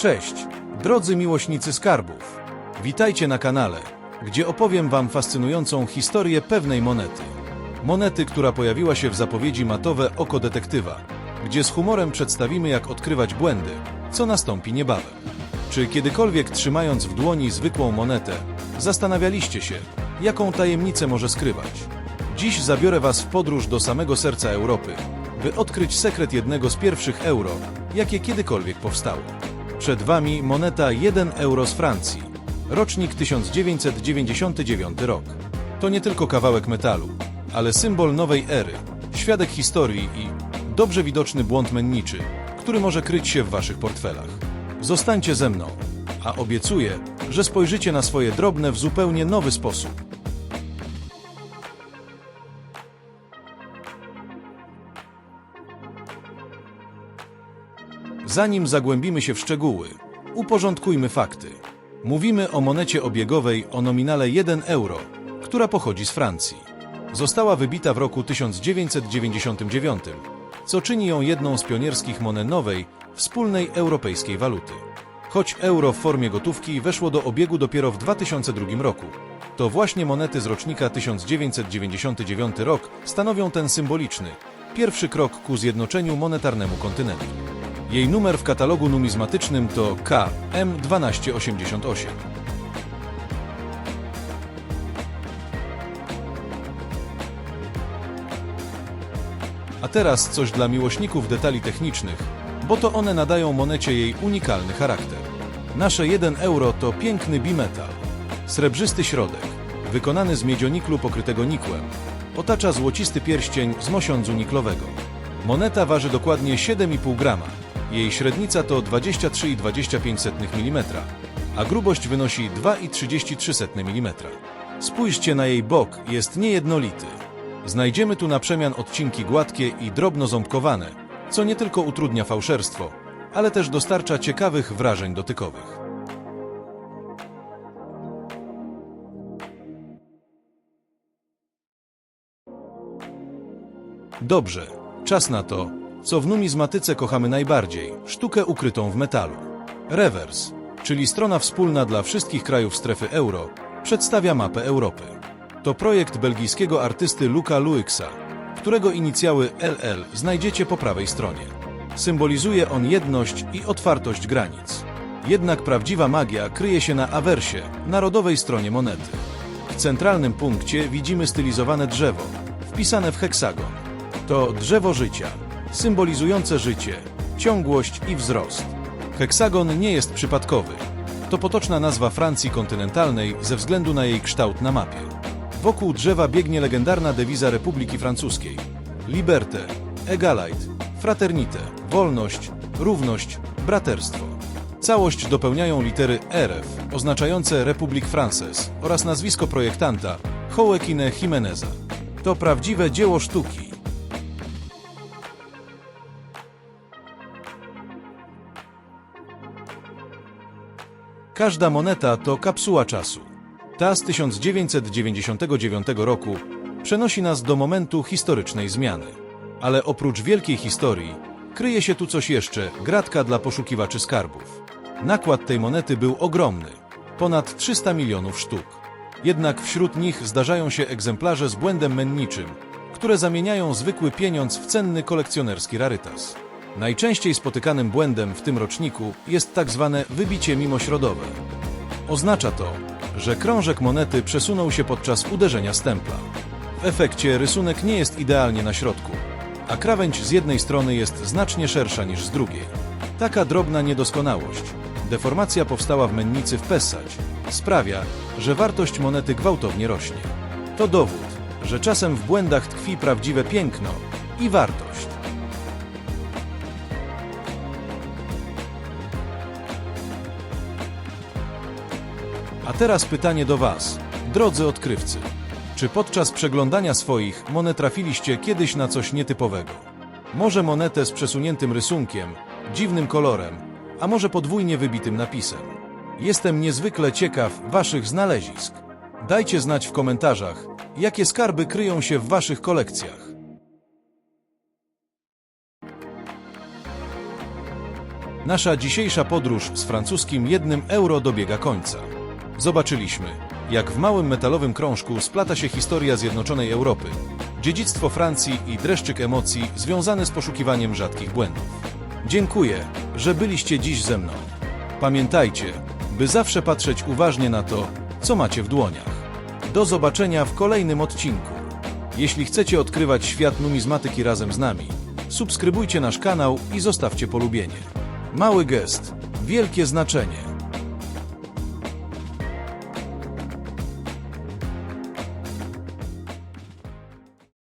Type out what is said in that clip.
Cześć, drodzy miłośnicy skarbów. Witajcie na kanale, gdzie opowiem Wam fascynującą historię pewnej monety. Monety, która pojawiła się w zapowiedzi matowe Oko Detektywa, gdzie z humorem przedstawimy, jak odkrywać błędy, co nastąpi niebawem. Czy kiedykolwiek trzymając w dłoni zwykłą monetę, zastanawialiście się, jaką tajemnicę może skrywać? Dziś zabiorę Was w podróż do samego serca Europy, by odkryć sekret jednego z pierwszych euro, jakie kiedykolwiek powstało. Przed Wami moneta 1 euro z Francji, rocznik 1999 rok. To nie tylko kawałek metalu, ale symbol nowej ery, świadek historii i dobrze widoczny błąd menniczy, który może kryć się w Waszych portfelach. Zostańcie ze mną, a obiecuję, że spojrzycie na swoje drobne w zupełnie nowy sposób. Zanim zagłębimy się w szczegóły, uporządkujmy fakty. Mówimy o monecie obiegowej o nominale 1 euro, która pochodzi z Francji. Została wybita w roku 1999, co czyni ją jedną z pionierskich monet nowej, wspólnej europejskiej waluty. Choć euro w formie gotówki weszło do obiegu dopiero w 2002 roku, to właśnie monety z rocznika 1999 rok stanowią ten symboliczny, pierwszy krok ku zjednoczeniu monetarnemu kontynentu. Jej numer w katalogu numizmatycznym to KM1288. A teraz coś dla miłośników detali technicznych, bo to one nadają monecie jej unikalny charakter. Nasze 1 euro to piękny bimetal. Srebrzysty środek, wykonany z miedzioniklu pokrytego nikłem, otacza złocisty pierścień z mosiądzu niklowego. Moneta waży dokładnie 7,5 grama. Jej średnica to 23,25 mm, a grubość wynosi 2,33 mm. Spójrzcie na jej bok, jest niejednolity. Znajdziemy tu na przemian odcinki gładkie i drobno ząbkowane, co nie tylko utrudnia fałszerstwo, ale też dostarcza ciekawych wrażeń dotykowych. Dobrze, czas na to, co w numizmatyce kochamy najbardziej sztukę ukrytą w metalu. Rewers, czyli strona wspólna dla wszystkich krajów strefy euro, przedstawia mapę Europy. To projekt belgijskiego artysty Luca Luixa, którego inicjały LL znajdziecie po prawej stronie. Symbolizuje on jedność i otwartość granic. Jednak prawdziwa magia kryje się na awersie, narodowej stronie monety. W centralnym punkcie widzimy stylizowane drzewo, wpisane w heksagon. To drzewo życia, symbolizujące życie, ciągłość i wzrost. Heksagon nie jest przypadkowy. To potoczna nazwa Francji kontynentalnej ze względu na jej kształt na mapie. Wokół drzewa biegnie legendarna dewiza Republiki Francuskiej. Liberté, Egalite, Fraternité, wolność, równość, braterstwo. Całość dopełniają litery RF, oznaczające Republik Frances oraz nazwisko projektanta Joaquine Jimeneza. To prawdziwe dzieło sztuki. Każda moneta to kapsuła czasu. Ta z 1999 roku przenosi nas do momentu historycznej zmiany. Ale oprócz wielkiej historii, kryje się tu coś jeszcze, gratka dla poszukiwaczy skarbów. Nakład tej monety był ogromny, ponad 300 milionów sztuk. Jednak wśród nich zdarzają się egzemplarze z błędem menniczym, które zamieniają zwykły pieniądz w cenny kolekcjonerski rarytas. Najczęściej spotykanym błędem w tym roczniku jest tak zwane wybicie mimośrodowe. Oznacza to, że krążek monety przesunął się podczas uderzenia stempla. W efekcie rysunek nie jest idealnie na środku, a krawędź z jednej strony jest znacznie szersza niż z drugiej. Taka drobna niedoskonałość, deformacja powstała w mennicy w Pessać, sprawia, że wartość monety gwałtownie rośnie. To dowód, że czasem w błędach tkwi prawdziwe piękno i wartość. A teraz pytanie do Was, drodzy odkrywcy. Czy podczas przeglądania swoich monet trafiliście kiedyś na coś nietypowego? Może monetę z przesuniętym rysunkiem, dziwnym kolorem, a może podwójnie wybitym napisem? Jestem niezwykle ciekaw Waszych znalezisk. Dajcie znać w komentarzach, jakie skarby kryją się w Waszych kolekcjach. Nasza dzisiejsza podróż z francuskim jednym euro dobiega końca. Zobaczyliśmy, jak w małym metalowym krążku splata się historia zjednoczonej Europy, dziedzictwo Francji i dreszczyk emocji związany z poszukiwaniem rzadkich błędów. Dziękuję, że byliście dziś ze mną. Pamiętajcie, by zawsze patrzeć uważnie na to, co macie w dłoniach. Do zobaczenia w kolejnym odcinku. Jeśli chcecie odkrywać świat numizmatyki razem z nami, subskrybujcie nasz kanał i zostawcie polubienie. Mały gest, wielkie znaczenie.